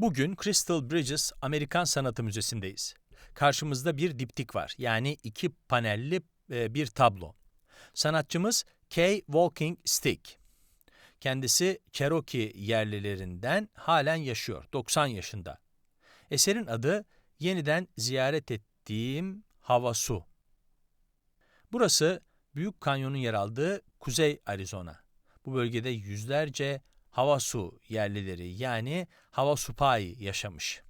Bugün Crystal Bridges Amerikan Sanatı Müzesi'ndeyiz. Karşımızda bir diptik var. Yani iki panelli e, bir tablo. Sanatçımız Kay Walking Stick. Kendisi Cherokee yerlilerinden halen yaşıyor. 90 yaşında. Eserin adı yeniden ziyaret ettiğim Havasu. Burası Büyük Kanyon'un yer aldığı Kuzey Arizona. Bu bölgede yüzlerce Havasu yerlileri yani Havasupai yaşamış.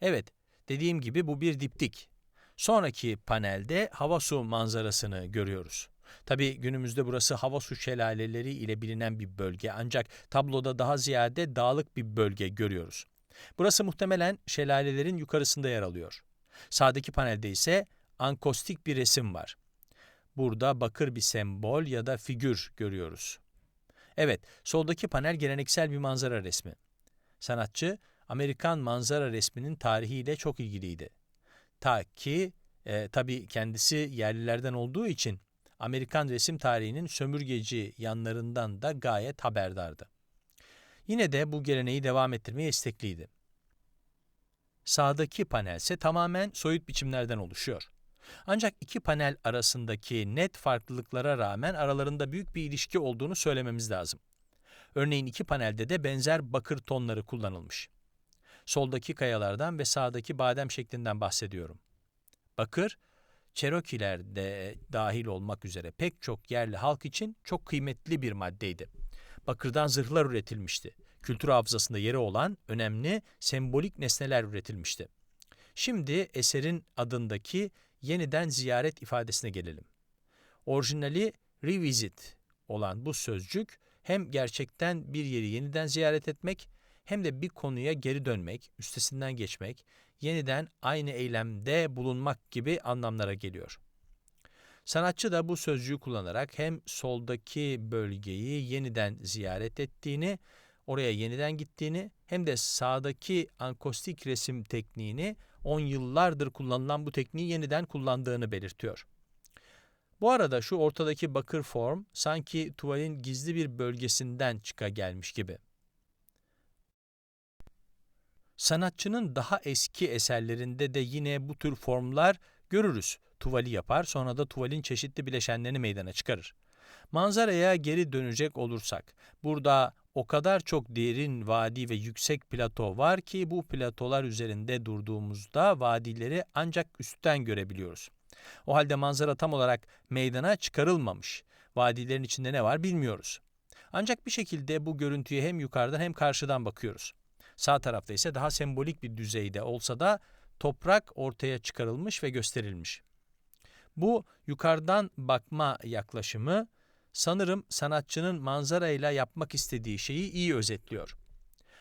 Evet, dediğim gibi bu bir diptik. Sonraki panelde Havasu manzarasını görüyoruz. Tabi günümüzde burası Havasu şelaleleri ile bilinen bir bölge ancak tabloda daha ziyade dağlık bir bölge görüyoruz. Burası muhtemelen şelalelerin yukarısında yer alıyor. Sağdaki panelde ise ankostik bir resim var. Burada bakır bir sembol ya da figür görüyoruz. Evet, soldaki panel geleneksel bir manzara resmi. Sanatçı, Amerikan manzara resminin tarihiyle çok ilgiliydi. Ta ki, e, tabii kendisi yerlilerden olduğu için Amerikan resim tarihinin sömürgeci yanlarından da gayet haberdardı. Yine de bu geleneği devam ettirmeye istekliydi. Sağdaki panel ise tamamen soyut biçimlerden oluşuyor. Ancak iki panel arasındaki net farklılıklara rağmen aralarında büyük bir ilişki olduğunu söylememiz lazım. Örneğin iki panelde de benzer bakır tonları kullanılmış. Soldaki kayalardan ve sağdaki badem şeklinden bahsediyorum. Bakır, Cherokee'ler de dahil olmak üzere pek çok yerli halk için çok kıymetli bir maddeydi. Bakırdan zırhlar üretilmişti. Kültür hafızasında yeri olan önemli sembolik nesneler üretilmişti. Şimdi eserin adındaki yeniden ziyaret ifadesine gelelim. Orijinali revisit olan bu sözcük hem gerçekten bir yeri yeniden ziyaret etmek hem de bir konuya geri dönmek, üstesinden geçmek, yeniden aynı eylemde bulunmak gibi anlamlara geliyor. Sanatçı da bu sözcüğü kullanarak hem soldaki bölgeyi yeniden ziyaret ettiğini, oraya yeniden gittiğini hem de sağdaki ankostik resim tekniğini on yıllardır kullanılan bu tekniği yeniden kullandığını belirtiyor. Bu arada şu ortadaki bakır form sanki tuvalin gizli bir bölgesinden çıka gelmiş gibi. Sanatçının daha eski eserlerinde de yine bu tür formlar görürüz. Tuvali yapar, sonra da tuvalin çeşitli bileşenlerini meydana çıkarır. Manzaraya geri dönecek olursak, burada o kadar çok derin vadi ve yüksek plato var ki bu platolar üzerinde durduğumuzda vadileri ancak üstten görebiliyoruz. O halde manzara tam olarak meydana çıkarılmamış. Vadilerin içinde ne var bilmiyoruz. Ancak bir şekilde bu görüntüye hem yukarıdan hem karşıdan bakıyoruz. Sağ tarafta ise daha sembolik bir düzeyde olsa da toprak ortaya çıkarılmış ve gösterilmiş. Bu yukarıdan bakma yaklaşımı sanırım sanatçının manzarayla yapmak istediği şeyi iyi özetliyor.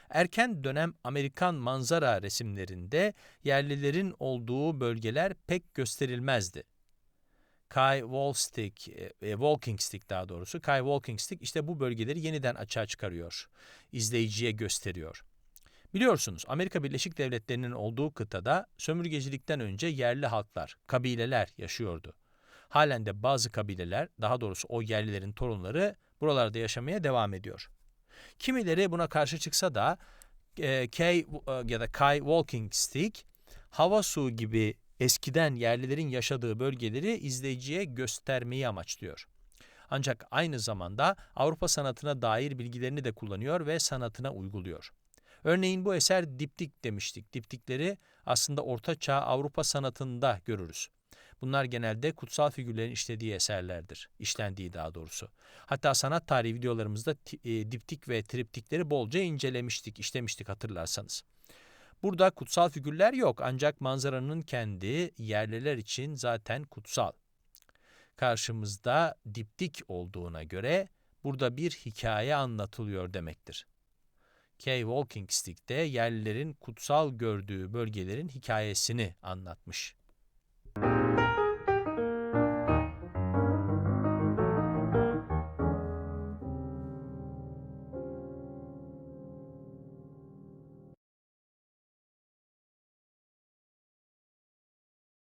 Erken dönem Amerikan manzara resimlerinde yerlilerin olduğu bölgeler pek gösterilmezdi. Kai Wallstick, e, e, Walking Stick daha doğrusu, Kai Walking Stick işte bu bölgeleri yeniden açığa çıkarıyor, izleyiciye gösteriyor. Biliyorsunuz Amerika Birleşik Devletleri'nin olduğu kıtada sömürgecilikten önce yerli halklar, kabileler yaşıyordu. Halen de bazı kabileler, daha doğrusu o yerlilerin torunları buralarda yaşamaya devam ediyor. Kimileri buna karşı çıksa da e, Kay e, ya da Kai Walking Stick, Havasu gibi eskiden yerlilerin yaşadığı bölgeleri izleyiciye göstermeyi amaçlıyor. Ancak aynı zamanda Avrupa sanatına dair bilgilerini de kullanıyor ve sanatına uyguluyor. Örneğin bu eser diptik demiştik. Diptikleri aslında Orta Çağ Avrupa sanatında görürüz. Bunlar genelde kutsal figürlerin işlediği eserlerdir. İşlendiği daha doğrusu. Hatta sanat tarihi videolarımızda e, diptik ve triptikleri bolca incelemiştik, işlemiştik hatırlarsanız. Burada kutsal figürler yok ancak manzaranın kendi yerliler için zaten kutsal. Karşımızda diptik olduğuna göre burada bir hikaye anlatılıyor demektir. Kay Walking Stick'te yerlilerin kutsal gördüğü bölgelerin hikayesini anlatmış.